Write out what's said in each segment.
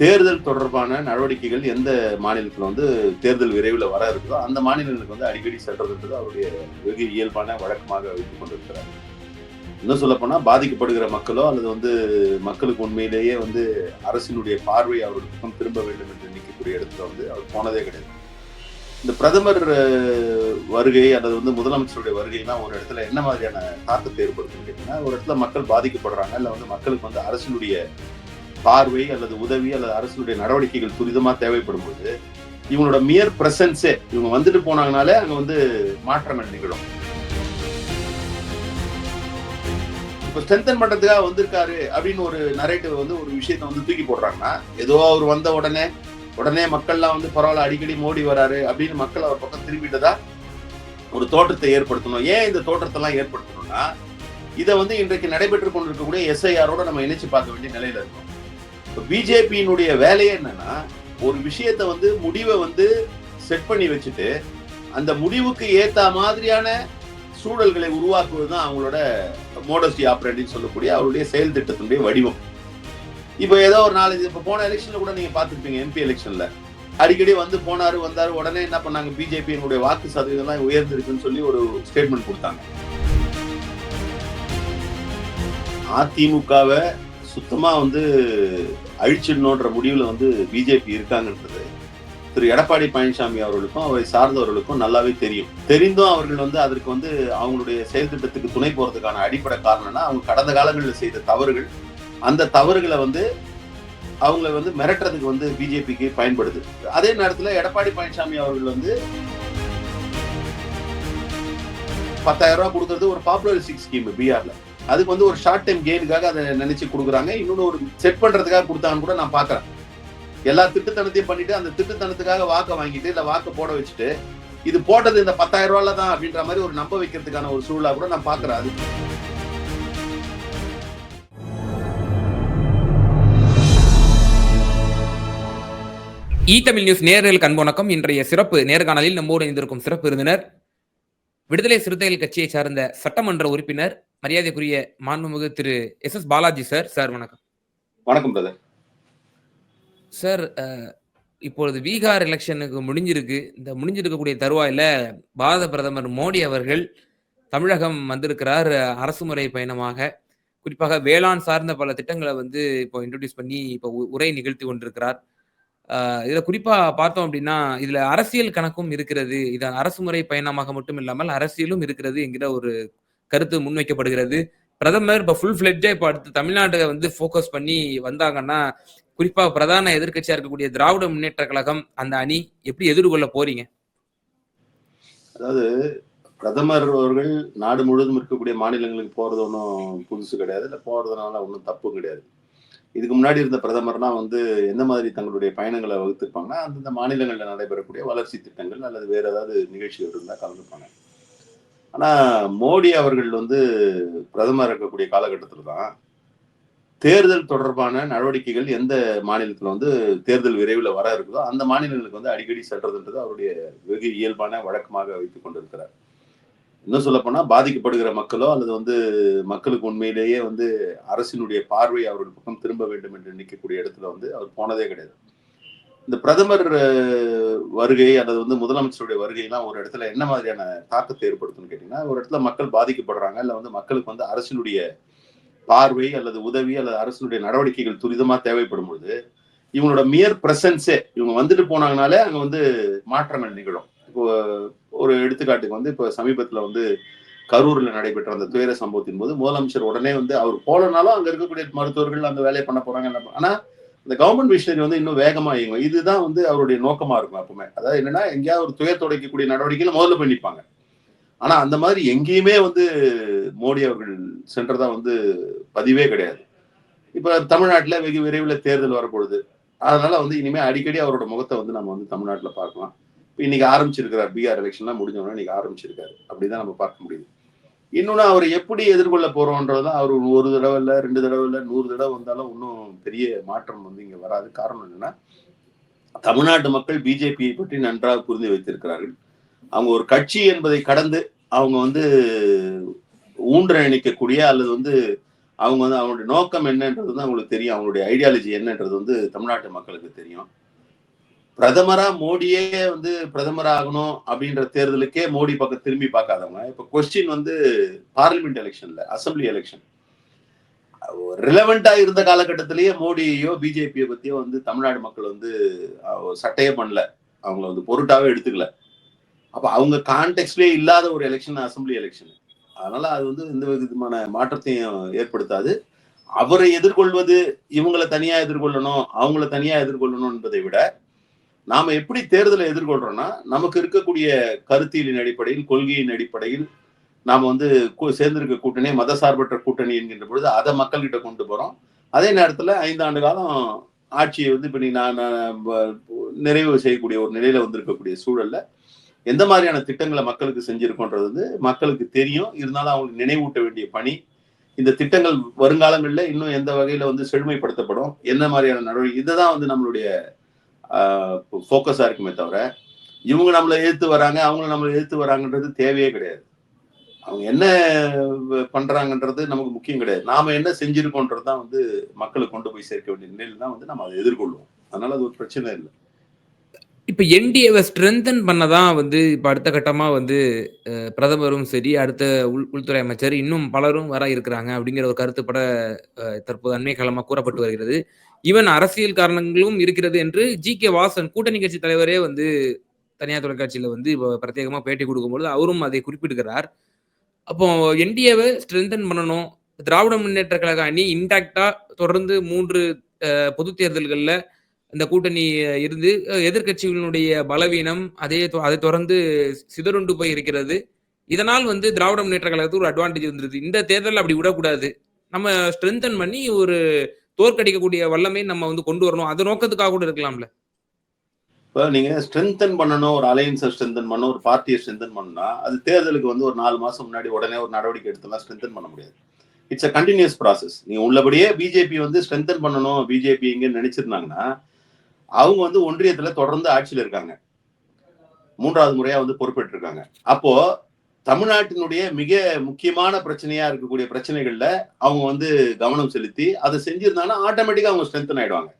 தேர்தல் தொடர்பான நடவடிக்கைகள் எந்த மாநிலத்தில் வந்து தேர்தல் விரைவில் வர இருக்குதோ அந்த மாநிலங்களுக்கு வந்து அடிக்கடி செல்றதுன்றது அவருடைய வெகு இயல்பான வழக்கமாக வைத்துக் கொண்டிருக்கிறார். இன்னும் சொல்லப்போனால் பாதிக்கப்படுகிற மக்களோ அல்லது வந்து மக்களுக்கு உண்மையிலேயே வந்து அரசினுடைய பார்வை அவர்கள் பக்கம் திரும்ப வேண்டும் என்று நிற்கக்கூடிய இடத்துல வந்து அவர் போனதே கிடையாது. இந்த பிரதமர் வருகை அல்லது வந்து முதலமைச்சருடைய வருகைனா ஒரு இடத்துல என்ன மாதிரியான தாக்கத்தை ஏற்படுத்துன்னு கேட்டீங்கன்னா ஒரு இடத்துல மக்கள் பாதிக்கப்படுறாங்க இல்லை வந்து மக்களுக்கு வந்து அரசினுடைய பார்வை அல்லது உதவி அல்லது அரசுடைய நடவடிக்கைகள் துரிதமா தேவைப்படும் போது இவங்களோட மியர் பிரசன்ஸே இவங்க வந்துட்டு போனாங்கனாலே அங்க வந்து மாற்றங்கள் நிகழும். இப்ப ஸ்ட்ரென்தன் பண்றதுக்காக வந்திருக்காரு அப்படின்னு ஒரு நரேட்டிவ் வந்து ஒரு விஷயத்தை வந்து தூக்கி போடுறாங்கன்னா ஏதோ அவர் வந்த உடனே உடனே மக்கள்லாம் வந்து பரவாயில்ல அடிக்கடி மோடி வராரு அப்படின்னு மக்கள் அவர் பக்கம் திரும்பிட்டதா ஒரு தோற்றத்தை ஏற்படுத்தணும். ஏன் இந்த தோற்றத்தெல்லாம் ஏற்படுத்தணும்னா இதை வந்து இன்றைக்கு நடைபெற்று கொண்டிருக்கக்கூடிய எஸ்ஐஆரோட நம்ம இணைச்சு பார்க்க வேண்டிய நிலையில இருக்கோம். பிஜேபியினுடைய வேலையே என்னன்னா ஒரு விஷயத்தை வந்து முடிவை வந்து செட் பண்ணி வச்சுட்டு அந்த முடிவுக்கு ஏத்த மாதிரியான சூழல்களை உருவாக்குவது தான் அவங்களோட மோடஸ்டி ஆப்ரேட்டின்னு சொல்லக்கூடிய அவருடைய செயல் திட்டத்தினுடைய வடிவம். இப்போ ஏதோ ஒரு நாலு இப்போ போன எலெக்ஷன்ல கூட நீங்க பார்த்துருப்பீங்க எம்பி எலெக்ஷன்ல அடிக்கடி வந்து போனாரு வந்தாரு உடனே என்ன பண்ணாங்க பிஜேபியினுடைய வாக்கு சதவீதம்லாம் உயர்ந்திருக்குன்னு சொல்லி ஒரு ஸ்டேட்மெண்ட் கொடுத்தாங்க. அதிமுகவை சுத்தமாக வந்து அழிச்சிடணுன்ற முடிவில் வந்து பிஜேபி இருக்காங்கன்றது. திரு எடப்பாடி பழனிசாமி அவர்களுக்கும் அவரை சார்ந்தவர்களுக்கும் நல்லாவே தெரியும். தெரிந்தும் அவர்கள் வந்து அதற்கு வந்து அவங்களுடைய செயல் திட்டத்துக்கு துணை போகிறதுக்கான அடிப்படை காரணம்னா அவங்க கடந்த காலங்களில் செய்த தவறுகள். அந்த தவறுகளை வந்து அவங்கள வந்து மிரட்டுறதுக்கு வந்து பிஜேபிக்கு பயன்படுது. அதே நேரத்தில் எடப்பாடி பழனிசாமி அவர்கள் வந்து பத்தாயிரம் ரூபா கொடுக்கறது ஒரு பாப்புலரிஸ்டிக் ஸ்கீம் பீகார்ல அதுக்கு வந்து ஒரு ஷார்ட் டைம் கெயினுக்காக அதை நினைச்சு கொடுக்குறாங்க. இன்னொன்று ஒரு செட் பண்றதுக்காக கொடுத்தாங்கன்னு கூட நான் பாக்குறேன் எல்லா திட்டுத்தனத்தையும் பண்ணிட்டு அந்த திட்டுத்தனத்துக்காக வாக்கை வாங்கிட்டு இல்லை வாக்கை போட வச்சுட்டு இது போட்டது இந்த பத்தாயிரம் ரூபாயில தான் அப்படின்ற மாதிரி ஒரு நம்ப வைக்கிறதுக்கான ஒரு சூழலா கூட நான் பாக்குறேன் அது இ தமிழ் நியூஸ் நேரில் அன்பு இன்றைய சிறப்பு நேர்காணலில் நம்மோடு இணைந்திருக்கும் சிறப்பு விருந்தினர் விடுதலை சிறுத்தைகள் கட்சியை சார்ந்த சட்டமன்ற உறுப்பினர் மரியாதைக்குரிய மாண்புமிகு திரு S S Balaji sir. Sir வணக்கம். வணக்கம் பிரதர் சார் இப்பொழுது பீகார் எலெக்ஷனுக்கு முடிஞ்சிருக்கு. இந்த முடிஞ்சிருக்கக்கூடிய தருவாயில பாரத பிரதமர் மோடி அவர்கள் தமிழகம் வந்திருக்கிறார் அஹ், அரசுமுறை பயணமாக. குறிப்பாக வேளாண் சார்ந்த பல திட்டங்களை வந்து இப்போ இன்ட்ரோடியூஸ் பண்ணி இப்போ உரை நிகழ்த்தி கொண்டிருக்கிறார். இதுல குறிப்பா பார்த்தோம் அப்படின்னா இதுல அரசியல் கணக்கும் இருக்கிறது. இது அரசுமுறை பயணமாக மட்டும் இல்லாமல் அரசியலும் இருக்கிறது என்கிற ஒரு கருத்து முன்வைக்கப்படுகிறது. பிரதமர் இப்போ ஃபுல் ஃபிளெட்ஜா இப்போ அடுத்து தமிழ்நாட்டை வந்து ஃபோக்கஸ் பண்ணி வந்தாங்கன்னா குறிப்பா பிரதான எதிர்கட்சியா இருக்கக்கூடிய திராவிட முன்னேற்ற கழகம் அந்த அணி எப்படி எதிர்கொள்ள போறீங்க? அதாவது பிரதமர் அவர்கள் நாடு முழுவதும் இருக்கக்கூடிய மாநிலங்களுக்கு போறது ஒன்றும் புதுசு கிடையாது. இல்லை போறதுனால ஒன்றும் தப்பும் கிடையாது. இதுக்கு முன்னாடி இருந்த பிரதமர்னா வந்து எந்த மாதிரி தங்களுடைய பயணங்களை வகுத்திருப்பாங்கன்னா அந்தந்த மாநிலங்களில் நடைபெறக்கூடிய வளர்ச்சி திட்டங்கள் அல்லது வேற ஏதாவது நிகழ்ச்சிகள் இருந்தால் கலந்துப்பாங்க. ஆனா மோடி அவர்கள் வந்து பிரதமர் இருக்கக்கூடிய காலகட்டத்தில் தான் தேர்தல் தொடர்பான நடவடிக்கைகள் எந்த மாநிலத்தில் வந்து தேர்தல் விரைவில் வர இருக்குதோ அந்த மாநிலங்களுக்கு வந்து அடிக்கடி செல்றதுன்றது அவருடைய வெகு இயல்பான வழக்கமாக வைத்துக் கொண்டிருக்கிறார். இன்னும் சொல்லப்போனால் பாதிக்கப்படுகிற மக்களோ அல்லது வந்து மக்களுக்கு உண்மையிலேயே வந்து அரசினுடைய பார்வை அவர்கள் பக்கம் திரும்ப வேண்டும் என்று நினைக்கக்கூடிய இடத்துல வந்து அவர் போனதே கிடையாது. இந்த பிரதமர் வருகை அல்லது வந்து முதலமைச்சருடைய வருகைலாம் ஒரு இடத்துல என்ன மாதிரியான தாக்கத்தை ஏற்படுத்தும்னு கேட்டீங்கன்னா ஒரு இடத்துல மக்கள் பாதிக்கப்படுறாங்க இல்லை வந்து மக்களுக்கு வந்து அரசினுடைய பார்வை அல்லது உதவி அல்லது அரசினுடைய நடவடிக்கைகள் துரிதமா தேவைப்படும் பொழுது இவங்களோட மியர் பிரசன்ஸே இவங்க வந்துட்டு போனாங்கனாலே அங்க வந்து மாற்றங்கள் நிகழும். இப்போ ஒரு எடுத்துக்காட்டுக்கு வந்து இப்போ சமீபத்துல வந்து கரூர்ல நடைபெற்ற அந்த துயர சம்பவத்தின் போது முதலமைச்சர் உடனே வந்து அவர் போலனாலும் அங்க இருக்கக்கூடிய மருத்துவர்கள் அந்த வேலையை பண்ண போறாங்க ஆனா இந்த கவர்மெண்ட் மிஷினரி வந்து இன்னும் வேகமா இயங்கும். இதுதான் வந்து அவருடைய நோக்கமா இருக்கும் எப்பவுமே. அதாவது என்னன்னா எங்கேயாவது ஒரு துயர் துடைக்கக்கூடிய நடவடிக்கையில முதல்ல பண்ணிப்பாங்க ஆனா அந்த மாதிரி எங்கேயுமே வந்து மோடி அவர்கள் சென்றதா வந்து பதிவே கிடையாது. இப்ப தமிழ்நாட்டுல வெகு விரைவில் தேர்தல் வரப்பொழுது அதனால வந்து இனிமே அடிக்கடி அவரோட முகத்தை வந்து நம்ம வந்து தமிழ்நாட்டுல பார்க்கலாம். இப்போ இன்னைக்கு ஆரம்பிச்சிருக்கிறார் பீகார் எலெக்ஷன்லாம் முடிஞ்சவொடனே இன்னைக்கு ஆரம்பிச்சிருக்காரு. அப்படிதான் நம்ம பார்க்க முடியுது. இன்னொன்னு அவர் எப்படி எதிர்கொள்ள போறோன்றதுதான் அவர் ஒரு தடவை இல்ல ரெண்டு தடவை இல்ல நூறு தடவை வந்தாலும் இன்னும் பெரிய மாற்றம் வந்து இங்க வராது. காரணம் என்னன்னா தமிழ்நாட்டு மக்கள் பிஜேபியை பற்றி நன்றாக புரிந்து வைத்திருக்கிறார்கள். அவங்க ஒரு கட்சி என்பதை கடந்து அவங்க வந்து ஊன்ற நினைக்கக்கூடிய அல்லது வந்து அவங்க வந்து அவங்களுடைய நோக்கம் என்னன்றது வந்து அவங்களுக்கு தெரியும். அவங்களுடைய ஐடியாலஜி என்னன்றது வந்து தமிழ்நாட்டு மக்களுக்கு தெரியும். பிரதமரா மோடியே வந்து பிரதமர் ஆகணும் அப்படின்ற தேர்தலுக்கே மோடி பக்கம் திரும்பி பார்க்காதவங்க. இப்ப கொஸ்டின் வந்து பார்லிமெண்ட் எலெக்ஷன்ல அசம்பிளி எலெக்ஷன் ரிலவெண்டா இருந்த காலகட்டத்திலேயே மோடியோ பிஜேபியோ பத்தியோ வந்து தமிழ்நாடு மக்கள் வந்து சட்டையே பண்ணல. அவங்கள வந்து பொருட்டாவே எடுத்துக்கல. அப்ப அவங்க கான்டெக்ட்லேயே இல்லாத ஒரு எலெக்ஷன் அசம்பிளி எலெக்ஷன் அதனால அது வந்து எந்த விதமான மாற்றத்தையும் ஏற்படுத்தாது. அவரை எதிர்கொள்வது இவங்களை தனியா எதிர்கொள்ளணும் அவங்கள தனியா எதிர்கொள்ளணும் என்பதை விட நாம எப்படி தேர்தலை எதிர்கொள்றோம்னா நமக்கு இருக்கக்கூடிய கருத்தியலின் அடிப்படையில் கொள்கையின் அடிப்படையில் நாம் வந்து சேர்ந்திருக்க கூட்டணி மதசார்பற்ற கூட்டணி என்கின்ற பொழுது அதை மக்கள்கிட்ட கொண்டு போறோம். அதே நேரத்துல ஐந்தாண்டு காலம் ஆட்சியை வந்து இப்ப நீ நான் நிறைவு செய்யக்கூடிய ஒரு நிலையில வந்திருக்கக்கூடிய சூழல்ல எந்த மாதிரியான திட்டங்களை மக்களுக்கு செஞ்சிருக்கோன்றது வந்து மக்களுக்கு தெரியும். இருந்தாலும் அவங்களுக்கு நினைவூட்ட வேண்டிய பணி. இந்த திட்டங்கள் வருங்காலங்களில் இன்னும் எந்த வகையில வந்து செழுமைப்படுத்தப்படும்? என்ன மாதிரியான நடவடிக்கை? இதை தான் வந்து நம்மளுடைய ஃபோக்கஸாக இருக்குமே தவிர இவங்க நம்மளை எதிர்த்து வராங்க அவங்கள நம்மளை எதிர்த்து வராங்கன்றது தேவையே கிடையாது. அவங்க என்ன பண்றாங்கன்றது நமக்கு முக்கியம் கிடையாது. நாம என்ன செஞ்சிருக்கோன்றது தான் வந்து மக்களுக்கு கொண்டு போய் சேர்க்க வேண்டிய நிலையில் தான் வந்து நம்ம அதை எதிர்கொள்வோம். அதனால அது ஒரு பிரச்சனை இல்லை. இப்போ என்டிஏவை ஸ்ட்ரென்தன் பண்ணதான் வந்து இப்போ அடுத்த கட்டமாக வந்து பிரதமரும் சரி அடுத்த உள் உள்துறை அமைச்சர் இன்னும் பலரும் வர இருக்கிறாங்க அப்படிங்கிற ஒரு கருத்துப்பட தற்போது அண்மை காலமாக கூறப்பட்டு வருகிறது. ஈவன் அரசியல் காரணங்களும் இருக்கிறது என்று ஜி கே வாசன் கூட்டணி கட்சி தலைவரே வந்து தனியார் தொலைக்காட்சியில வந்து இப்போ பிரத்யேகமா பேட்டி கொடுக்கும்போது அவரும் அதை குறிப்பிடுகிறார். அப்போ என்டிஏவை ஸ்ட்ரென்தன் பண்ணணும். திராவிட முன்னேற்ற கழக அணி இன்டாக்டா தொடர்ந்து மூன்று பொது தேர்தல்களில் இந்த கூட்டணி இருந்து அஹ், எதிர்க்கட்சிகளினுடைய பலவீனம் அதே தொ- அதை தொடர்ந்து சிதறுண்டு போய் இருக்கிறது. இதனால் வந்து திராவிட முன்னேற்ற கழகத்துக்கு ஒரு அட்வான்டேஜ் இருந்தது இந்த தேர்தலில் அப்படி விடக்கூடாது. நம்ம ஸ்ட்ரென்தன் பண்ணி ஒரு தோற்கடிக்கக்கூடிய வல்லமை நம்ம வந்து கொண்டு வரணும். அது நோக்கத்துக்காக கூட இருக்கலாம்ல. இப்போ நீங்க ஸ்ட்ரென்தன் பண்ணணும் ஒரு அலையன்ஸை ஸ்ட்ரென்தன் பண்ணணும் ஒரு பார்ட்டியை ஸ்ட்ரென்தன் பண்ணணும்னா அது தேர்தலுக்கு வந்து ஒரு நாலு மாசம் முன்னாடி உடனே ஒரு நடவடிக்கை எடுத்தெல்லாம் ஸ்ட்ரென்தன் பண்ண முடியாது. இட்ஸ் அ கண்டினியூஸ் ப்ராசஸ் நீங்க உள்ளபடியே பிஜேபி வந்து ஸ்ட்ரென்தன் பண்ணணும் பிஜேபி எங்க நினைச்சிருந்தாங்கன்னா அவங்க வந்து ஒன்றியத்துல தொடர்ந்து ஆட்சியில் இருக்காங்க. மூன்றாவது முறையா வந்து பொறுப்பேற்றிருக்காங்க. அப்போ தமிழ்நாட்டினுடைய மிக முக்கியமான பிரச்சனையா இருக்கக்கூடிய பிரச்சனைகள்ல அவங்க வந்து கவனம் செலுத்தி அதை செஞ்சிருந்தாங்கன்னா ஆட்டோமேட்டிக்கா அவங்க ஸ்ட்ரென்தன் ஆயிடுவாங்க.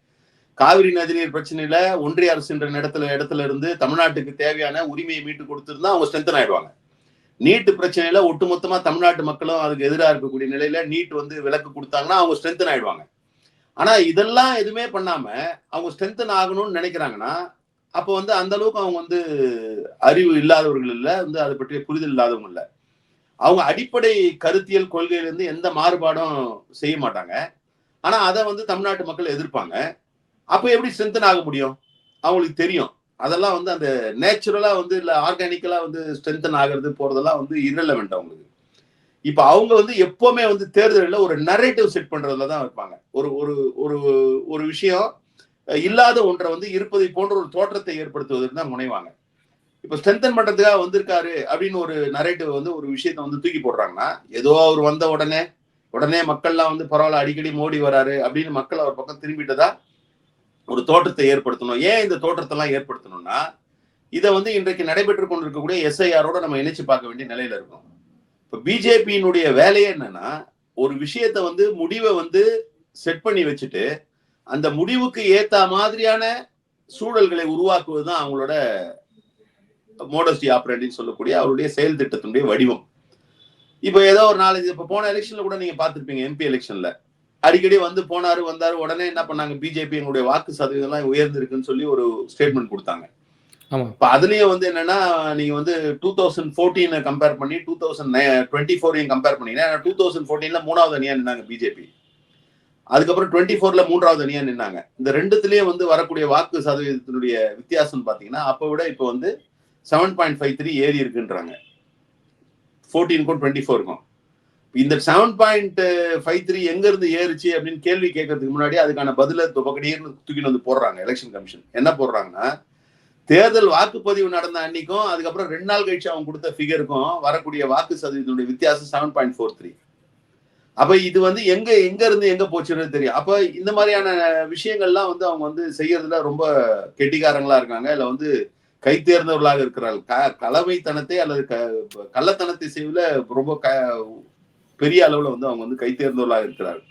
காவிரி நதிநீர் பிரச்சனையில ஒன்றிய அரசுன்ற இடத்துல இடத்துல இருந்து தமிழ்நாட்டுக்கு தேவையான உரிமையை மீட்டு கொடுத்திருந்தா அவங்க ஸ்ட்ரென்தன் ஆயிடுவாங்க. நீட்டு பிரச்சனையில ஒட்டுமொத்தமா தமிழ்நாட்டு மக்களும் அதுக்கு எதிராக இருக்கக்கூடிய நிலையில நீட் வந்து விலக்கு கொடுத்தாங்கன்னா அவங்க ஸ்ட்ரென்தன் ஆயிடுவாங்க. ஆனா இதெல்லாம் எதுவுமே பண்ணாம அவங்க ஸ்ட்ரென்தன் ஆகணும்னு நினைக்கிறாங்கன்னா அப்போ வந்து அந்த அளவுக்கு அவங்க வந்து அறிவு இல்லாதவர்கள் இல்ல. வந்து அதை பற்றிய புரிதல் இல்லாதவங்க இல்ல. அவங்க அடிப்படை கருத்தியல் கொள்கையிலேருந்து எந்த மாறுபாடும் செய்ய மாட்டாங்க. ஆனா அதை வந்து தமிழ்நாட்டு மக்கள் எதிர்ப்பாங்க. அப்போ எப்படி ஸ்ட்ரென்தன் ஆக முடியும்? அவங்களுக்கு தெரியும். அதெல்லாம் வந்து அந்த நேச்சுரலா வந்து இல்ல ஆர்கானிக்கலா வந்து ஸ்ட்ரென்தன் ஆகிறது போறதெல்லாம் வந்து irrelevant அவங்களுக்கு. இப்ப அவங்க வந்து எப்பவுமே வந்து தேர்தலில் ஒரு நரேட்டிவ் செட் பண்றதுல தான் இருப்பாங்க. ஒரு ஒரு ஒரு ஒரு விஷயம் இல்லாத ஒன்றை வந்து இருப்பதை போன்ற ஒரு தோற்றத்தை ஏற்படுத்துவதற்கு தான் முனைவாங்க. இப்ப ஸ்ட்ரென்தன் பண்றதுக்காக வந்திருக்காரு அப்படின்னு ஒரு நரேட்டிவ் வந்து ஒரு விஷயத்த வந்து தூக்கி போடுறாங்கன்னா ஏதோ அவர் வந்த உடனே உடனே மக்கள்லாம் வந்து பரவாயில்ல அடிக்கடி மோடி வராரு அப்படின்னு மக்கள் அவர் பக்கம் திரும்பிட்டதா ஒரு தோற்றத்தை ஏற்படுத்தணும். ஏன் இந்த தோற்றத்தெல்லாம் ஏற்படுத்தணும்னா இதை வந்து இன்றைக்கு நடைபெற்று கொண்டிருக்கக்கூடிய எஸ்ஐஆரோட நம்ம இணைச்சு பார்க்க வேண்டிய நிலையில இருக்கும். இப்போ பிஜேபியினுடைய வேலையே என்னன்னா ஒரு விஷயத்த வந்து முடிவை வந்து செட் பண்ணி வச்சுட்டு அந்த முடிவுக்கு ஏத்த மாதிரியான சூழல்களை உருவாக்குவது தான் அவங்களோட மோடஸ்டி ஆப்ரேட்டின்னு சொல்லக்கூடிய அவருடைய செயல் திட்டத்தினுடைய வடிவம். இப்போ ஏதோ ஒரு நாலஞ்சு இப்போ போன எலெக்ஷன்ல கூட நீங்க பார்த்திருப்பீங்க எம்பி எலெக்ஷன்ல அடிக்கடி வந்து போனாரு வந்தாரு உடனே என்ன பண்ணாங்க பிஜேபி எங்களுடைய வாக்கு சதவீதம் எல்லாம் உயர்ந்திருக்குன்னு சொல்லி ஒரு ஸ்டேட்மெண்ட் கொடுத்தாங்க. இப்ப அதுலயும் வந்து என்னன்னா நீங்க வந்து டூ தௌசண்ட் ஃபோர்டீனை கம்பேர் பண்ணி டூ தௌசண்ட் டுவெண்ட்டி ஃபோரையும் கம்பேர் பண்ணீங்கன்னா டூ தௌசண்ட் ஃபோர்டீன்ல மூணாவது அணியா நின்னாங்க பிஜேபி அதுக்கப்புறம் டுவெண்ட்டி ஃபோர்ல மூன்றாவது அணியா நின்னாங்க. இந்த ரெண்டுத்திலயே வந்து வரக்கூடிய வாக்கு சதவீதத்தினுடைய வித்தியாசம்னு பாத்தீங்கன்னா அப்ப விட இப்போ வந்து செவன் பாயிண்ட் ஃபைவ் த்ரீ ஏறி இருக்குன்றாங்க. ஃபோர்டீனுக்கும் டுவெண்ட்டி ஃபோருக்கும் இந்த செவன் பாயிண்ட் ஃபைவ் த்ரீ எங்க இருந்து ஏறுச்சு அப்படின்னு கேள்வி கேட்கறதுக்கு முன்னாடி அதுக்கான பதில துவக்கடியர்னு தூக்கிட்டு வந்து போடுறாங்க எலெக்ஷன் கமிஷன் என்ன போடுறாங்கன்னா தேர்தல் வாக்குப்பதிவு நடந்த அன்னைக்கும் அதுக்கப்புறம் ரெண்டு நாள் கழிச்சு அவங்க கொடுத்த ஃபிகருக்கும் வரக்கூடிய வாக்கு சதவீதத்தினுடைய வித்தியாசம் செவன் பாயிண்ட் ஃபோர் த்ரீ அப்ப இது வந்து எங்க எங்க இருந்து எங்க போச்சுன்னு தெரியும். அப்ப இந்த மாதிரியான விஷயங்கள்லாம் வந்து அவங்க வந்து செய்யறதுல ரொம்ப கெட்டிக்காரங்களா இருக்காங்க. இல்ல வந்து கை தேர்ந்தவர்களாக இருக்கிறார்கள். க கலவைத்தனத்தை அல்லது க கள்ளத்தனத்தை செய்வதில் ரொம்ப க பெரிய அளவுல வந்து அவங்க வந்து கைத்தேர்ந்தவர்களாக இருக்கிறார்கள்.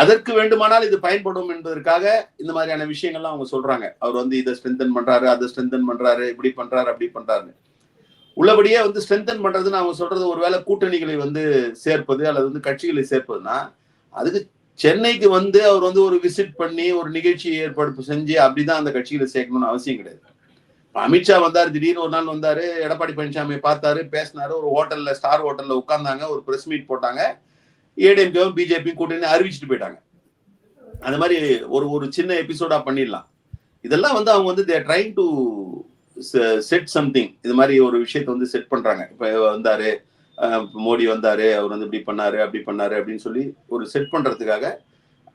அதற்கு வேண்டுமானால் இது பயன்படும் என்பதற்காக இந்த மாதிரியான விஷயங்கள்லாம் அவங்க சொல்றாங்க. அவர் வந்து இதை ஸ்ட்ரென்தன் பண்றாரு அதை ஸ்ட்ரென்தன் பண்றாரு இப்படி பண்றாரு அப்படி பண்றாரு உள்ளபடியே வந்து ஸ்ட்ரென்தன் பண்றதுன்னு அவங்க சொல்றது ஒருவேளை கூட்டணிகளை வந்து சேர்ப்பது அல்லது வந்து கட்சிகளை சேர்ப்பதுன்னா அதுக்கு சென்னைக்கு வந்து அவர் வந்து ஒரு விசிட் பண்ணி ஒரு நிகழ்ச்சி ஏற்பாடு செஞ்சு அப்படிதான் அந்த கட்சிகளை சேர்க்கணும்னு அவசியம் கிடையாது. அமித்ஷா வந்தாரு திடீர்னு ஒரு நாள் வந்தாரு எடப்பாடி பழனிசாமி பார்த்தாரு பேசினாரு ஒரு ஹோட்டல்ல ஸ்டார் ஹோட்டல்ல உட்கார்ந்தாங்க ஒரு பிரஸ் மீட் போட்டாங்க ஏடிஎம்கேவும் பிஜேபியும் கூட்டணி அறிவிச்சுட்டு போயிட்டாங்க. அந்த மாதிரி ஒரு ஒரு சின்ன எபிசோடா பண்ணிடலாம். இதெல்லாம் வந்து அவங்க வந்து they're trying to set something இது மாதிரி ஒரு விஷயத்தை வந்து செட் பண்றாங்க. இப்ப வந்தாரு மோடி வந்தாரு அவர் வந்து இப்படி பண்ணாரு அப்படி பண்ணாரு அப்படின்னு சொல்லி ஒரு செட் பண்றதுக்காக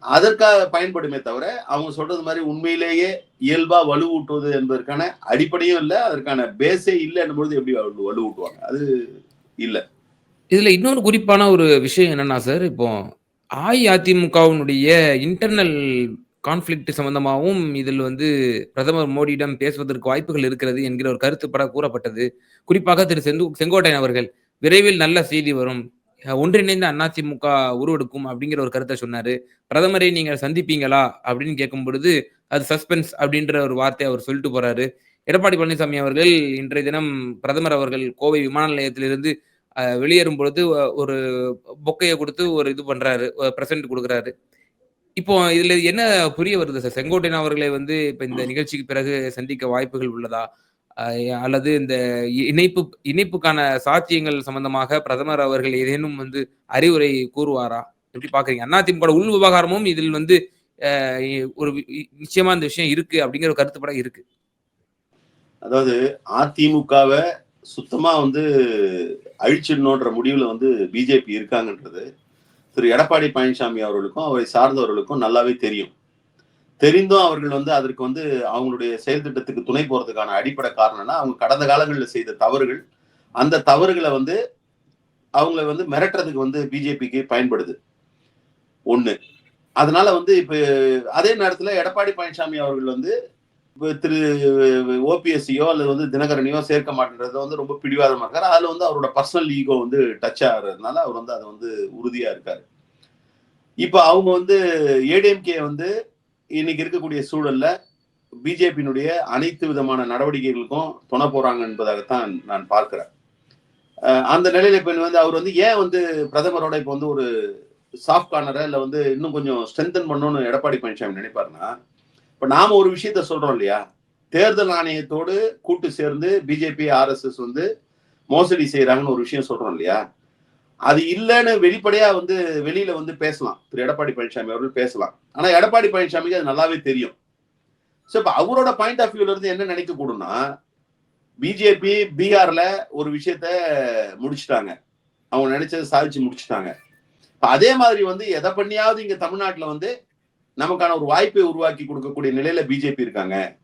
அதற்காக பயன்படுமே தவிர அவங்க சொல்றது மாதிரி உண்மையிலேயே இயல்பா வலுவூட்டுவது என்பதற்கான அடிப்படையும் இல்லை அதற்கான பேஸே இல்லை பொழுது எப்படி வலுவூட்டுவாங்க? அது இல்லை. இதுல இன்னொரு குறிப்பான ஒரு விஷயம் என்னன்னா சார் இப்போ அஇஅதிமுகவினுடைய இன்டர்னல் கான்ஃப்ளிக்ட் சம்பந்தமாகவும் இதில் வந்து பிரதமர் மோடியிடம் பேசுவதற்கு வாய்ப்புகள் இருக்கிறது என்கிற ஒரு கருத்துப்பட கூறப்பட்டது. குறிப்பாக திரு செந்து செங்கோட்டையன் அவர்கள் விரைவில் நல்ல செய்தி வரும். ஒன்றிணைந்த அதிமுக உருவெடுக்கும் அப்படிங்கிற ஒரு கருத்தை சொன்னாரு. பிரதமரை நீங்கள் சந்திப்பீங்களா? அப்படின்னு கேட்கும் பொழுது அது சஸ்பென்ஸ் அப்படின்ற ஒரு வார்த்தை அவர் சொல்லிட்டு போறாரு. எடப்பாடி பழனிசாமி அவர்கள் இன்றைய தினம் பிரதமர் அவர்கள் கோவை விமான நிலையத்திலிருந்து வெளியேறும் பொழுது ஒரு பொக்கையை கொடுத்து ஒரு இது பண்றாரு பிரசன்ட் கொடுக்குறாரு. இப்போ இதுல என்ன புரிய வருது சார்? செங்கோட்டையன் அவர்களை வந்து இப்ப இந்த நிகழ்ச்சிக்கு பிறகு சந்திக்க வாய்ப்புகள் உள்ளதா? அல்லது இந்த இ- இணைப்பு இணைப்புக்கான சாத்தியங்கள் சம்பந்தமாக பிரதமர் அவர்கள் ஏதேனும் வந்து அறிவுரை கூறுவாரா? எப்படி பாக்குறீங்க? அதிமுக உள் விவகாரமும் இதில் வந்து ஒரு நிச்சயமா இந்த விஷயம் இருக்கு அப்படிங்கிற ஒரு கருத்துப்பட இருக்கு. அதாவது அதிமுகவை சுத்தமா வந்து அழிச்சிடணுன்ற முடிவுல வந்து பிஜேபி இருக்காங்கன்றது. திரு எடப்பாடி பழனிசாமி அவர்களுக்கும் அவரை சார்ந்தவர்களுக்கும் நல்லாவே தெரியும். தெரிந்தும் அவர்கள் வந்து அதற்கு வந்து அவங்களுடைய செயல் திட்டத்துக்கு துணை போறதுக்கான அடிப்படை காரணம்னா அவங்க கடந்த காலங்களில் செய்த தவறுகள். அந்த தவறுகளை வந்து அவங்களை வந்து மிரட்டுறதுக்கு வந்து பிஜேபிக்கு பயன்படுது. ஒன்று அதனால வந்து இப்போ அதே நேரத்துல எடப்பாடி பழனிசாமி அவர்கள் வந்து திரு ஓபிஎஸ்சியோ அல்லது வந்து தினகரனையோ சேர்க்க மாட்டேன்றத வந்து ரொம்ப பிடிவாதமா இருக்காரு. அதுல வந்து அவரோட பர்சனல் ஈகோ வந்து டச் ஆகுறதுனால அவர் வந்து அதை வந்து உறுதியா இருக்காரு. இப்ப அவங்க வந்து ஏடிஎம்கே வந்து இன்னைக்கு இருக்கக்கூடிய சூழல்ல பிஜேபியினுடைய அனைத்து விதமான நடவடிக்கைகளுக்கும் துணை போறாங்க என்பதாகத்தான் நான் பார்க்கிறேன். அந்த நிலையில இப்ப வந்து அவர் வந்து ஏன் வந்து பிரதமரோட இப்ப வந்து ஒரு சாஃப்ட் கார்னரை இல்ல வந்து இன்னும் கொஞ்சம் ஸ்ட்ரென்தன் பண்ணணும்னு எடப்பாடி பழனிசாமி நினைப்பாருன்னா இப்ப நாம ஒரு விஷயத்த சொல்றோம் இல்லையா? தேர்தல் ஆணையத்தோடு கூட்டு சேர்ந்து பிஜேபி ஆர்எஸ்எஸ் வந்து மோசடி செய்யறாங்கன்னு ஒரு விஷயம் சொல்றோம் இல்லையா? அது இல்லைன்னு வெளிப்படையா வந்து வெளியில வந்து பேசலாம். திரு எடப்பாடி பழனிசாமி அவர்கள் பேசலாம். ஆனா எடப்பாடி பழனிசாமிக்கு அது நல்லாவே தெரியும். ஸோ இப்போ அவரோட பாயிண்ட் ஆஃப் வியூல இருந்து என்ன நினைக்க கூடும்னா பிஜேபி பீகார்ல ஒரு விஷயத்த முடிச்சுட்டாங்க. அவங்க நினைச்சதை சாதிச்சு முடிச்சுட்டாங்க. அதே மாதிரி வந்து எதை பண்ணியாவது இங்க தமிழ்நாட்டுல வந்து நமக்கான ஒரு வாய்ப்பை உருவாக்கி கொடுக்கக்கூடிய நிலையில பிஜேபி இருக்காங்க.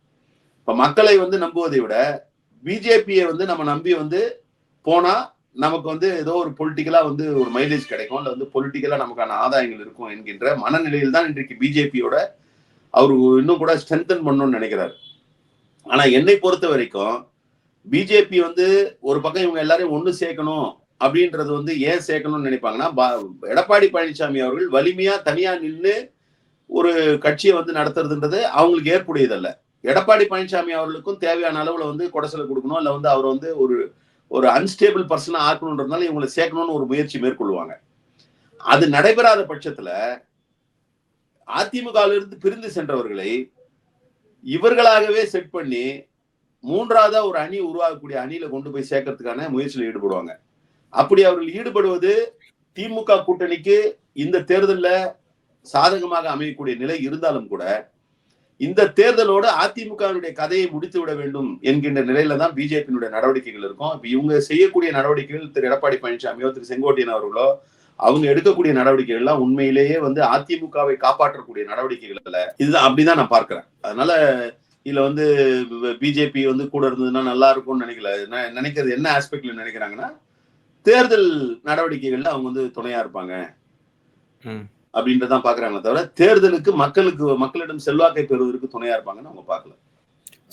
இப்ப மக்களை வந்து நம்புவதை விட பிஜேபியை வந்து நம்ம நம்பி வந்து போனா நமக்கு வந்து ஏதோ ஒரு பொலிட்டிக்கலா வந்து ஒரு மைலேஜ் கிடைக்கும். இல்ல வந்து பொலிட்டிக்கலா நமக்கான ஆதாயங்கள் இருக்கும் என்கின்ற மனநிலையில் தான் இன்றைக்கு பிஜேபியோட அவரு இன்னும் கூட ஸ்ட்ரென்தன் பண்ணணும்னு நினைக்கிறாரு. ஆனா என்னை பொறுத்த வரைக்கும் பிஜேபி வந்து ஒரு பக்கம் இவங்க எல்லாரையும் ஒன்று சேர்க்கணும் அப்படின்றது வந்து ஏன் சேர்க்கணும்னு நினைப்பாங்கன்னா பா- எடப்பாடி பழனிசாமி அவர்கள் வலிமையா தனியா நின்று ஒரு கட்சியை வந்து நடத்துறதுன்றது அவங்களுக்கு ஏற்புடையதல்ல. எடப்பாடி பழனிசாமி அவர்களுக்கும் தேவையான அளவுல வந்து கொடசலை கொடுக்கணும் இல்ல வந்து அவர் வந்து ஒரு ஒரு அன்ஸ்டேபிள் பர்சனா ஆக்கணுன்றதுனால இவங்களை சேர்க்கணும்னு ஒரு முயற்சி மேற்கொள்வாங்க. அது நடைபெறாத பட்சத்துல அதிமுகவிலிருந்து பிரிந்து சென்றவர்களை இவர்களாகவே செட் பண்ணி மூன்றாவதா ஒரு அணி உருவாகக்கூடிய அணியில கொண்டு போய் சேர்க்கறதுக்கான முயற்சியில் ஈடுபடுவாங்க. அப்படி அவர்கள் ஈடுபடுவது திமுக கூட்டணிக்கு இந்த தேர்தலில் சாதகமாக அமையக்கூடிய நிலை இருந்தாலும் கூட இந்த தேர்தலோடு அதிமுகவினுடைய கதையை முடித்து விட வேண்டும் என்கின்ற நிலையில தான் பிஜேபியினுடைய நடவடிக்கைகள் இருக்கும். இப்ப இவங்க செய்யக்கூடிய நடவடிக்கைகள் திரு எடப்பாடி பழனிசாமியோ திரு செங்கோட்டையன் அவர்களோ அவங்க எடுக்கக்கூடிய நடவடிக்கைகள் எல்லாம் உண்மையிலேயே வந்து அதிமுகவை காப்பாற்றக்கூடிய நடவடிக்கைகள் அல்ல இதுதான் அப்படிதான் நான் பார்க்கிறேன். அதனால இதுல வந்து பிஜேபி வந்து கூட இருந்ததுன்னா நல்லா இருக்கும்னு நினைக்கல. நினைக்கிறது என்ன ஆஸ்பெக்ட்ல நினைக்கிறாங்கன்னா தேர்தல் நடவடிக்கைகள்ல அவங்க வந்து துணையா இருப்பாங்க. அப்படின்றதான் பாக்குறாங்களே தவிர தேர்தலுக்கு மக்களுக்கு மக்களிடம் செல்வாக்கை பெறுவதற்கு துணையா இருப்பாங்கன்னு அவங்க பார்க்கல.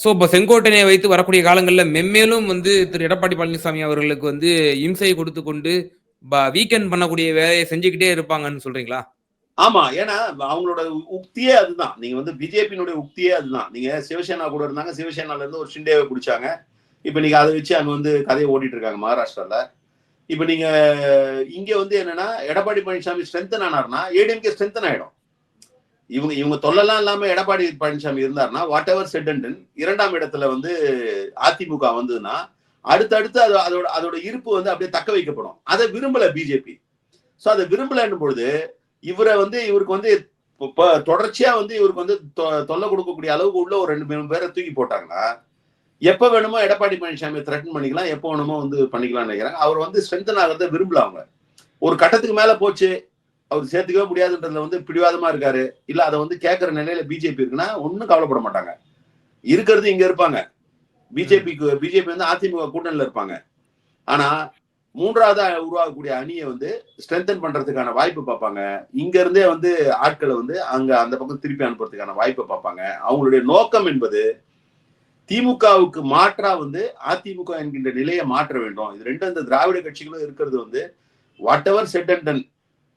சோ இப்போ செங்கோட்டையை வைத்து வரக்கூடிய காலங்களில் மென்மேலும் வந்து திரு எடப்பாடி பழனிசாமி அவர்களுக்கு வந்து இம்சை கொடுத்து கொண்டு வீக்கெண்ட் பண்ணக்கூடிய வேலையை செஞ்சுக்கிட்டே இருப்பாங்கன்னு சொல்றீங்களா? ஆமா ஏன்னா அவங்களோட உக்தியே அதுதான். நீங்க வந்து பிஜேபியினுடைய உக்தியே அதுதான். நீங்க சிவசேனா கூட இருந்தாங்க சிவசேனால இருந்து ஒரு ஷிண்டேவை பிடிச்சாங்க. இப்ப நீங்க அதை வச்சு அங்க வந்து கதையை ஓட்டிட்டு இருக்காங்க மகாராஷ்டிரால. இப்ப நீங்க இங்க வந்து என்னன்னா எடப்பாடி பழனிசாமி ஸ்ட்ரென்தன் ஆனார்னா ஏடிஎம்கே ஸ்ட்ரென்தன் ஆயிடும் இவங்க இவங்க தொல்லலாம் இல்லாம எடப்பாடி பழனிசாமி இருந்தார்னா வாட் எவர் செட் இரண்டாம் இடத்துல வந்து அதிமுக வந்ததுன்னா அடுத்தடுத்து அது அதோட அதோட இருப்பு வந்து அப்படியே தக்க வைக்கப்படும். அதை விரும்பல பிஜேபி ஸோ அதை விரும்பலன்னும் பொழுது இவரை வந்து இவருக்கு வந்து தொடர்ச்சியா வந்து இவருக்கு வந்து தொல்லை கொடுக்கக்கூடிய அளவுக்கு உள்ள ஒரு ரெண்டு மூணு பேரை தூக்கி போட்டாங்கன்னா எப்ப வேணுமோ எடப்பாடி பழனிசாமி த்ரெட்டன் பண்ணிக்கலாம் எப்ப வேணுமோ வந்து பண்ணிக்கலாம்னு நினைக்கிறாங்க. அவர் வந்து ஸ்ட்ரென்தன் ஆகிறத விரும்பல அவங்க. ஒரு கட்டத்துக்கு மேல போச்சு அவர் சேர்த்துக்கவே முடியாதுன்றதுல வந்து பிடிவாதமா இருக்காரு. இல்ல அதை வந்து கேட்கற நிலையில பிஜேபி இருக்குன்னா ஒன்றும் கவலைப்பட மாட்டாங்க. இருக்கிறது இங்க இருப்பாங்க. பிஜேபிக்கு பிஜேபி வந்து அதிமுக கூட்டணியில இருப்பாங்க. ஆனா மூன்றாவதா உருவாகக்கூடிய அணியை வந்து ஸ்ட்ரென்தன் பண்றதுக்கான வாய்ப்பு பார்ப்பாங்க. இங்க இருந்தே வந்து ஆட்களை வந்து அங்க அந்த பக்கம் திருப்பி அனுப்புறதுக்கான வாய்ப்பை பார்ப்பாங்க. அவங்களுடைய நோக்கம் என்பது திமுகவுக்கு மாற்றா வந்து அதிமுக என்கின்ற நிலையை மாற்ற வேண்டும். இது ரெண்டு அந்த திராவிட கட்சிகளும் இருக்கிறது வந்து whatever said and done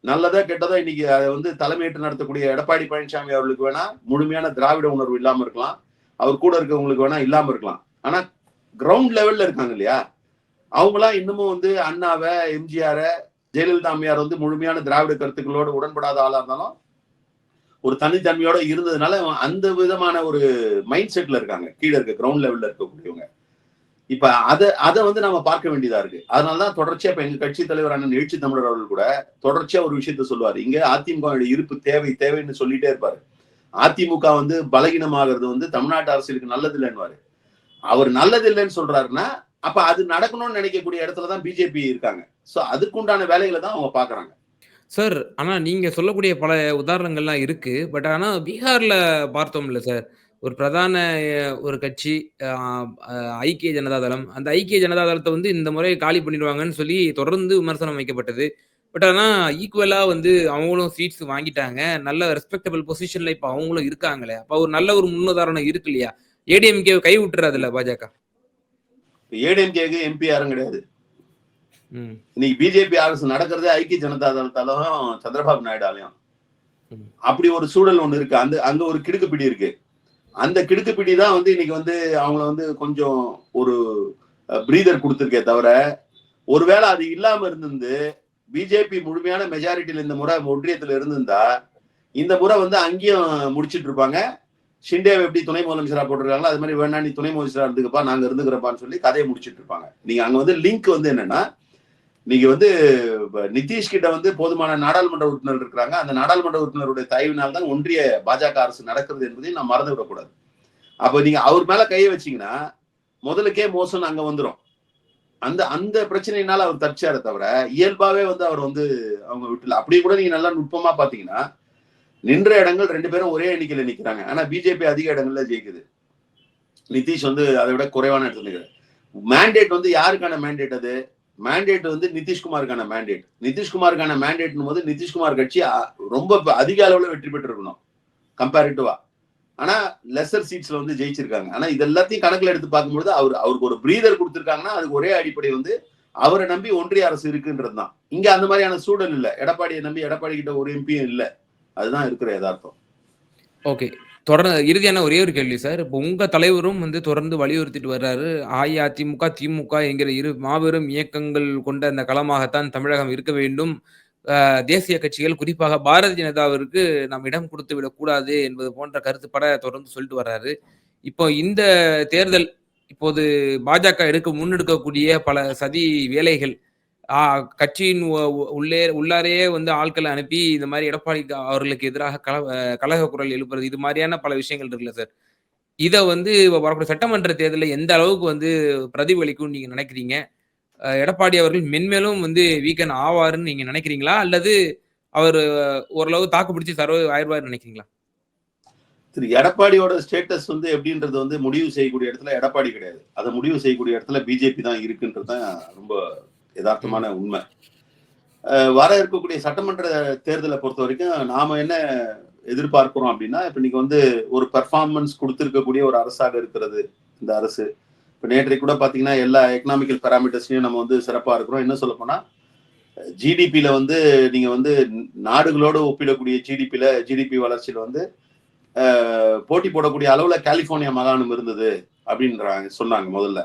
நல்லதா கெட்டதா இன்னைக்கு அதை வந்து தலைமையேற்று நடத்தக்கூடிய எடப்பாடி பழனிசாமி அவர்களுக்கு வேணா முழுமையான திராவிட உணர்வு இல்லாம இருக்கலாம். அவர் கூட இருக்கவங்களுக்கு வேணா இல்லாம இருக்கலாம். ஆனா கிரவுண்ட் லெவல்ல இருக்காங்க இல்லையா? அவங்களாம் இன்னமும் வந்து அண்ணாவை எம்ஜிஆர ஜெயலலிதா அம்மையார் வந்து முழுமையான திராவிட கருத்துக்களோடு உடன்படாத ஆளா இருந்தாலும் ஒரு தனித்தன்மையோட இருந்ததுனால அந்த விதமான ஒரு மைண்ட் செட்ல இருக்காங்க. கீழே இருக்க கிரவுண்ட் லெவல்ல இருக்கக்கூடியவங்க. இப்ப அதை அதை வந்து நம்ம பார்க்க வேண்டியதா இருக்கு. அதனாலதான் தொடர்ச்சியா இப்ப எங்க கட்சி தலைவர் அண்ணன் எழுச்சி தமிழர் அவர்கள் கூட தொடர்ச்சியா ஒரு விஷயத்த சொல்லுவாரு. இங்க அதிமுக இருப்பு தேவை தேவைன்னு சொல்லிட்டே இருப்பாரு. அதிமுக வந்து பலகீனமாகிறது வந்து தமிழ்நாட்டு அரசியலுக்கு நல்லது இல்லைன்னு அவர் நல்லது இல்லைன்னு சொல்றாருன்னா அப்ப அது நடக்கணும்னு நினைக்கக்கூடிய இடத்துலதான் பிஜேபி இருக்காங்க. சோ அதுக்குண்டான வேலைகளை தான் அவங்க பாக்குறாங்க சார் ஆனா நீங்க சொல்லக்கூடிய பல உதாரணங்கள்லாம் இருக்கு. பட் ஆனா பீகார்ல பார்த்தோம்ல சார் ஒரு பிரதான ஒரு கட்சி ஐக்கிய ஜனதா தளம். அந்த ஐக்கிய ஜனதாதளத்தை வந்து இந்த முறை காலி பண்ணிடுவாங்கன்னு சொல்லி தொடர்ந்து விமர்சனம் வைக்கப்பட்டது. பட் ஆனா ஈக்குவலா வந்து அவங்களும் சீட்ஸ் வாங்கிட்டாங்க. நல்ல ரெஸ்பெக்டபிள் பொசிஷன்ல இப்ப அவங்களும் இருக்காங்களே. அப்ப ஒரு நல்ல ஒரு முன்னுதாரணம் இருக்கு இல்லையா? ஏடிஎம்கே கை விட்டுறாதுல்ல பாஜக? ஏடிஎம்கேக்கு எம்பி யாரும் கிடையாது. இன்னைக்கு பிஜேபி அரசு நடக்கிறதே ஐக்கிய ஜனதா தளத்தாலும் சந்திரபாபு நாயுடாலையும். அப்படி ஒரு சூழல் ஒண்ணு இருக்கு. அந்த அங்க ஒரு கிடுக்குப்பிடி இருக்கு. அந்த கிடுக்குப்பிடி தான் வந்து இன்னைக்கு வந்து அவங்கள வந்து கொஞ்சம் ஒரு பிரீதர் கொடுத்துருக்கே தவிர ஒருவேளை அது இல்லாம இருந்திருந்து பிஜேபி முழுமையான மெஜாரிட்டியில இந்த முறை ஒன்றியத்துல இருந்திருந்தா இந்த முறை வந்து அங்கேயும் முடிச்சிட்டு இருப்பாங்க. ஷிண்டேவை எப்படி துணை முதலமைச்சரா போட்டிருக்காங்களோ அது மாதிரி வேணா நீ துணை முதலமைச்சரா இருந்துக்கப்பா நாங்க இருந்துக்கிறப்பான்னு சொல்லி கதையை முடிச்சிட்டு இருப்பாங்க. நீங்க அங்க வந்து லிங்க் வந்து என்னன்னா நீங்க வந்து நிதிஷ் கிட்ட வந்து போதுமான நாடாளுமன்ற உறுப்பினர் இருக்கிறாங்க. அந்த நாடாளுமன்ற உறுப்பினருடைய தயவினால் தான் ஒன்றிய பாஜக அரசு நடக்கிறது என்பதையும் நான் மறந்து விடக்கூடாது அப்ப நீங்க அவர் மேல கையை வச்சீங்கன்னா முதலுக்கே மோசம் அங்க வந்துடும் அந்த அந்த பிரச்சனையினால அவர் தப்பிச்சார தவிர இயல்பாவே வந்து அவர் வந்து அவங்க விட்டுல அப்படி கூட நீங்க நல்லா நுட்பமா பாத்தீங்கன்னா நின்ற இடங்கள் ரெண்டு பேரும் ஒரே எண்ணிக்கையில நிக்கிறாங்க. ஆனா பிஜேபி அதிக இடங்கள்ல ஜெயிக்குது. நிதிஷ் வந்து அதை விட குறைவான இடத்துல நிற்கிறார் மேண்டேட் வந்து யாருக்கான மேண்டேட் அது? மேண்டேட் வந்து நிதிஷ்குமாருக்கான மேண்டேட் நிதிஷ்குமாருக்கான மேண்டேட்னும் போது நிதிஷ்குமார் கட்சி ரொம்ப அதிக அளவில் வெற்றி பெற்று இருக்கணும் கம்பேரிட்டிவா ஆனா லெசர் சீட்ஸ்ல வந்து ஜெயிச்சிருக்காங்க. ஆனா இது எல்லாத்தையும் கணக்குல எடுத்து பார்க்கும்போது அவர் அவருக்கு ஒரு பிரீதர் கொடுத்துருக்காங்கன்னா அதுக்கு ஒரே அடிப்படை வந்து அவரை நம்பி ஒன்றிய அரசு இருக்குன்றது தான். இங்க அந்த மாதிரியான சூழல் இல்லை. எடப்பாடியை நம்பி எடப்பாடி கிட்ட ஒரு எம்பியும் இல்லை. அதுதான் இருக்கிற யதார்த்தம். ஓகே தொடர்ந்து இறுதியான ஒரே ஒரு கேள்வி சார். இப்போ உங்க தலைவரும் வந்து தொடர்ந்து வலியுறுத்திட்டு வர்றாரு. அஇஅதிமுக திமுக என்கிற இரு மாபெரும் இயக்கங்கள் கொண்ட அந்த களமாகத்தான் தமிழகம் இருக்க வேண்டும். தேசிய கட்சிகள் குறிப்பாக பாரதிய ஜனதாவிற்கு நாம் இடம் கொடுத்து விடக்கூடாது என்பது போன்ற கருத்துப்பட தொடர்ந்து சொல்லிட்டு வர்றாரு. இப்போ இந்த தேர்தல் இப்போது பாஜக எடுக்க முன்னெடுக்கக்கூடிய பல சதி வேலைகள் கட்சியின் உள்ளே உள்ளாரையே வந்து ஆட்களை அனுப்பி இந்த மாதிரி எடப்பாடி அவர்களுக்கு எதிராக கல கழக குரல் எழுப்புறது இது மாதிரியான பல விஷயங்கள் இருக்குல்ல சார். இதை வந்து வரக்கூடிய சட்டமன்ற தேர்தலில் எந்த அளவுக்கு வந்து பிரதிபலிக்கும் நீங்க நினைக்கிறீங்க? எடப்பாடி அவர்கள் மென்மேலும் வந்து வீக்கன் ஆவாருன்னு நீங்க நினைக்கிறீங்களா? அல்லது அவர் ஓரளவு தாக்கு பிடிச்சி சர்வ ஆயிடுவார் நினைக்கிறீங்களா? திரு எடப்பாடியோட ஸ்டேட்டஸ் வந்து எப்படின்றது வந்து முடிவு செய்யக்கூடிய இடத்துல எடப்பாடி கிடையாது. அதை முடிவு செய்யக்கூடிய இடத்துல பிஜேபி தான் இருக்குன்றது தான் ரொம்ப யதார்த்தமான உண்மை. வர இருக்கக்கூடிய சட்டமன்ற தேர்தலை பொறுத்த வரைக்கும் நாம என்ன எதிர்பார்க்கிறோம் அப்படின்னா இப்ப நீங்க வந்து ஒரு பெர்ஃபார்மன்ஸ் கொடுத்திருக்கக்கூடிய ஒரு அரசாக இருக்கிறது இந்த அரசு. இப்ப நேற்றைக்கு கூட பாத்தீங்கன்னா எல்லா எக்கனாமிக்கல் பேராமீட்டர்ஸ்லயும் நம்ம வந்து சிறப்பா இருக்கிறோம். என்ன சொல்ல போனா ஜிடிபியில வந்து நீங்க வந்து நாடுகளோடு ஒப்பிடக்கூடிய ஜிடிபியில ஜிடிபி வளர்ச்சியில வந்து போட்டி போடக்கூடிய அளவுல கலிபோர்னியா மாகாணம் இருந்தது அப்படின்றாங்க சொன்னாங்க முதல்ல.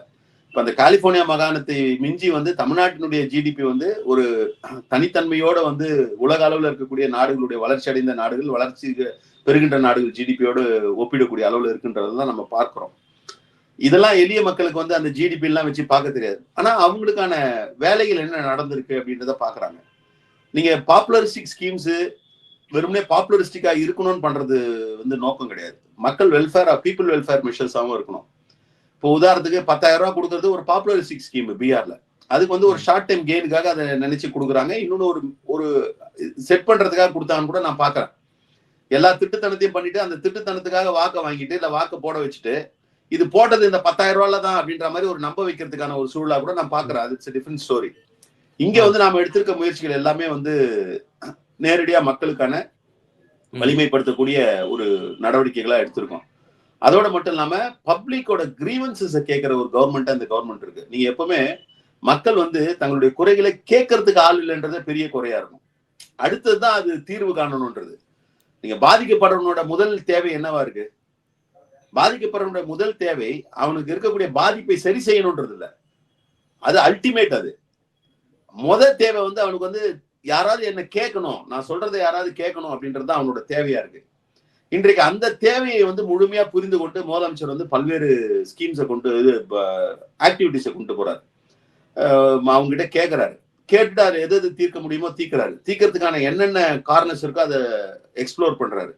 இப்ப அந்த கலிபோர்னியா மாகாணத்தை மிஞ்சி வந்து தமிழ்நாட்டினுடைய ஜிடிபி வந்து ஒரு தனித்தன்மையோட வந்து உலக அளவில் இருக்கக்கூடிய நாடுகளுடைய வளர்ச்சி அடைந்த நாடுகள் வளர்ச்சி பெறுகின்ற நாடுகள் ஜிடிபியோடு ஒப்பிடக்கூடிய அளவுல தான் நம்ம பார்க்கிறோம். இதெல்லாம் எளிய மக்களுக்கு வந்து அந்த ஜிடிபி எல்லாம் வச்சு பார்க்க தெரியாது. ஆனா அவங்களுக்கான வேலைகள் என்ன நடந்திருக்கு அப்படின்றத பாக்குறாங்க நீங்க பாப்புலரிஸ்டிக் ஸ்கீம்ஸ் வெறுமனே பாப்புலரிஸ்டிக்கா இருக்கணும்னு பண்றது வந்து நோக்கம் கிடையாது. மக்கள் வெல்ஃபேர் பீப்புள் வெல்ஃபேர் மெஷர்ஸாவும் இருக்கணும். இப்போ உதாரணத்துக்கு பத்தாயிரம் ரூபாய் கொடுக்கறது ஒரு பாப்புலரிஸ்டிக் ஸ்கீம் பீகார்ல அதுக்கு வந்து ஒரு ஷார்ட் டைம் கெயினுக்காக அதை நினைச்சு கொடுக்குறாங்க. இன்னொன்னு ஒரு ஒரு செட் பண்றதுக்காக கொடுத்தாங்கன்னு கூட நான் பாக்குறேன் எல்லா திட்டுத்தனத்தையும் பண்ணிட்டு அந்த திட்டுத்தனத்துக்காக வாக்க வாங்கிட்டு இல்ல வாக்க போட வச்சுட்டு இது போட்டது இந்த பத்தாயிரம் ரூபாயில தான் அப்படின்ற மாதிரி ஒரு நம்ப வைக்கிறதுக்கான ஒரு சூழலா கூட நான் பாக்குறேன் அது இட்ஸ் டிஃபரெண்ட் ஸ்டோரி இங்க வந்து நாம எடுத்திருக்க முயற்சிகள் எல்லாமே வந்து நேரடியா மக்களுக்கான வலிமைப்படுத்தக்கூடிய ஒரு நடவடிக்கைகளா எடுத்திருக்கோம். அதோட மட்டும் இல்லாம பப்ளிக்கோட கிரீவன்சஸ் கேட்கிற ஒரு கவர்மெண்ட் அந்த கவர்மெண்ட் இருக்கு. நீங்க எப்பவுமே மக்கள் வந்து தங்களுடைய குறைகளை கேட்கறதுக்கு ஆள் இல்லைன்றத பெரிய குறையா இருக்கும். அடுத்ததுதான் அது தீர்வு காணணும்ன்றது நீங்க பாதிக்கப்படுறவனோட முதல் தேவை என்னவா இருக்கு? பாதிக்கப்படுறவனோட முதல் தேவை அவனுக்கு இருக்கக்கூடிய பாதிப்பை சரி செய்யணும்ன்றது இல்ல. அது அல்டிமேட் அது. முதல் தேவை வந்து அவனுக்கு வந்து யாராவது என்ன கேட்கணும் நான் சொல்றதை யாராவது கேட்கணும் அப்படின்றது தான் அவனோட தேவையா இருக்கு. இன்றைக்கு அந்த தேவையை வந்து முழுமையா புரிந்து கொண்டு முதலமைச்சர் வந்து பல்வேறு ஸ்கீம்ஸை கொண்டு இது ஆக்டிவிட்டிஸை கொண்டு போறாரு. அவங்ககிட்ட கேட்கிறாரு கேட்டார் எது எது தீர்க்க முடியுமோ தீர்க்கிறாரு தீர்க்கறதுக்கான என்னென்ன காரணஸ் இருக்கோ அதை எக்ஸ்ப்ளோர் பண்றாரு.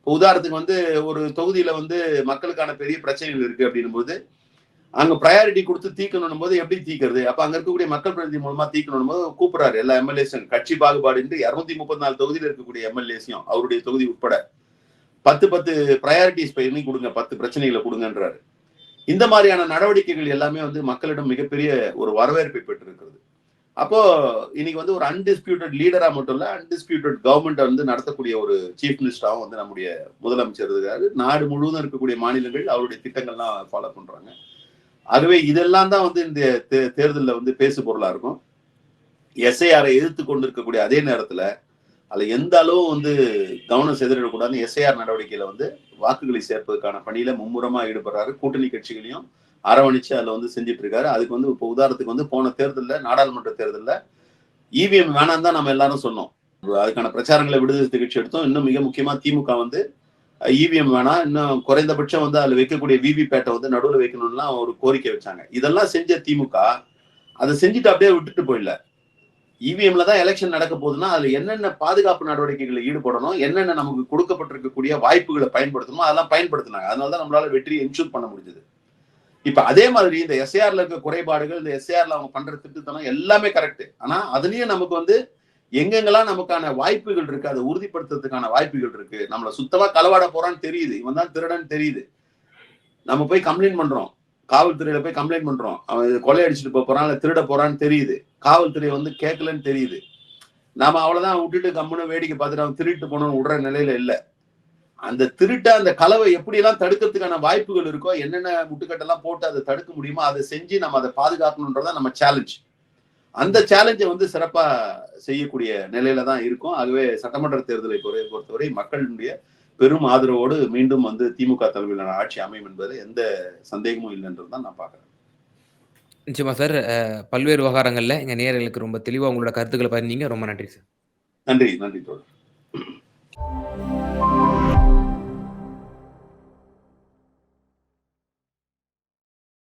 இப்போ உதாரணத்துக்கு வந்து ஒரு தொகுதியில வந்து மக்களுக்கான பெரிய பிரச்சனைகள் இருக்கு அப்படின்னும் போது அங்க ப்ரையாரிட்டி கொடுத்து தீர்க்கணும் போது எப்படி தீக்கிறது? அப்ப அங்க இருக்கக்கூடிய மக்கள் பிரதிநிதி மூலமா தீர்க்கணும் போது கூப்பிடுறாரு. எல்லா எம்எல்ஏஸும் கட்சி பாகுபாடு இருநூத்தி முப்பத்தி நாலு தொகுதியில் இருக்கக்கூடிய எம்எல்ஏஸையும் அவருடைய தொகுதி உட்பட பத்து பத்து ப்ரையாரிட்டிஸ் பண்ணி கொடுங்க பத்து பிரச்சனைகளை கொடுங்கன்றாரு. இந்த மாதிரியான நடவடிக்கைகள் எல்லாமே வந்து மக்களிடம் மிகப்பெரிய ஒரு வரவேற்பை பெற்றிருக்கிறது. அப்போ இன்னைக்கு வந்து ஒரு அன்டிஸ்பியூட்டட் லீடரா மட்டும் இல்ல அன்டிஸ்பியூட்டட் கவர்மெண்ட் வந்து நடத்தக்கூடிய ஒரு சீஃப் மினிஸ்டராகவும் வந்து நம்முடைய முதலமைச்சர் இருக்காரு. நாடு முழுவதும் இருக்கக்கூடிய மாநிலங்கள் அவருடைய திட்டங்கள்லாம் ஃபாலோ பண்றாங்க. ஆகவே இதெல்லாம் தான் வந்து இந்த தேர்தலில் வந்து பேசு பொருளா இருக்கும். எஸ்ஐஆரை எதிர்த்து கொண்டு இருக்கக்கூடிய அதே நேரத்துல அதுல எந்த அளவு வந்து கவனம் செதறிடக்கூடாதுன்னு எஸ்ஐஆர் நடவடிக்கையில வந்து வாக்குகளை சேர்ப்பதற்கான பணியில மும்முரமா ஈடுபடுறாரு. கூட்டணி கட்சிகளையும் அரவணைச்சு அதுல வந்து செஞ்சுட்டு இருக்காரு அதுக்கு வந்து இப்போ உதாரணத்துக்கு வந்து போன தேர்தலில் நாடாளுமன்ற தேர்தலில் இவிஎம் வேணாம் தான் நம்ம எல்லாரும் சொன்னோம். அதுக்கான பிரச்சாரங்களை விடுதலை கட்சி எடுத்தோம். இன்னும் மிக முக்கியமா திமுக வந்து இவிஎம் வேணாம் இன்னும் குறைந்தபட்சம் வந்து அதுல வைக்கக்கூடிய விவி பேட்டை வந்து நடுவில் வைக்கணும்லாம் ஒரு கோரிக்கை வச்சாங்க. இதெல்லாம் செஞ்ச திமுக அதை செஞ்சுட்டு அப்படியே விட்டுட்டு போயிடல. இவிஎம்ல தான் எலெக்ஷன் நடக்க போகுதுன்னா அதுல என்னென்ன பாதுகாப்பு நடவடிக்கைகளை ஈடுபடணும் என்னென்ன நமக்கு கொடுக்கப்பட்டிருக்கக்கூடிய வாய்ப்புகளை பயன்படுத்தணுமோ அதெல்லாம் பயன்படுத்தினாங்க. அதனால தான் நம்மளால வெற்றியை என்ஷூர் பண்ண முடிஞ்சது. இப்ப அதே மாதிரி இந்த எஸ்ஏஆர்ல இருக்க குறைபாடுகள் இந்த எஸ்ஏஆர்ல அவங்க பண்ற திட்டத்தனம் எல்லாமே கரெக்ட் ஆனா அதுலயும் நமக்கு வந்து எங்கெங்கெல்லாம் நமக்கான வாய்ப்புகள் இருக்கு அதை உறுதிப்படுத்துறதுக்கான வாய்ப்புகள் இருக்கு நம்மள சுத்தமா களவாட போறான்னு தெரியுது. இவன் தான் திருடன் தெரியுது. நம்ம போய் கம்ப்ளைண்ட் பண்றோம். காவல்துறையில போய் கம்ப்ளைண்ட் பண்றோம். அவன் கொலை அடிச்சுட்டு போறான் இல்ல திருட போறான்னு தெரியுது. காவல்துறை வந்து கேட்கலன்னு தெரியுது. நாம அவ்வளவுதான் விட்டுட்டு கம்முன்னு வேடிக்கை பார்த்துட்டு அவன் திருட்டு போனோம்னு விடுற நிலையில இல்ல. அந்த திருட்ட அந்த கலவை எப்படி எல்லாம் தடுக்கிறதுக்கான வாய்ப்புகள் இருக்கோ என்னென்ன முட்டுக்கட்டெல்லாம் போட்டு அதை தடுக்க முடியுமோ அதை செஞ்சு நம்ம அதை பாதுகாக்கணுன்றதான் நம்ம சேலஞ்ச் அந்த சேலஞ்சை வந்து சிறப்பா செய்யக்கூடிய நிலையில தான் இருக்கும். ஆகவே சட்டமன்ற தேர்தலை பொறுத்தவரை மக்களுடைய பெரும் ஆதரவோடு மீண்டும் வந்து திமுக தலைமையிலான ஆட்சி அமையும் என்பது எந்த சந்தேகமும் இல்லைன்றது தான் நான் பார்க்குறேன். நிச்சயமா சார் பல்வேறு விவகாரங்களில் எங்கள் நேர்களுக்கு ரொம்ப தெளிவாக உங்களோட கருத்துக்களை பதிந்தீங்க ரொம்ப நன்றி சார். நன்றி நன்றி தோழர்.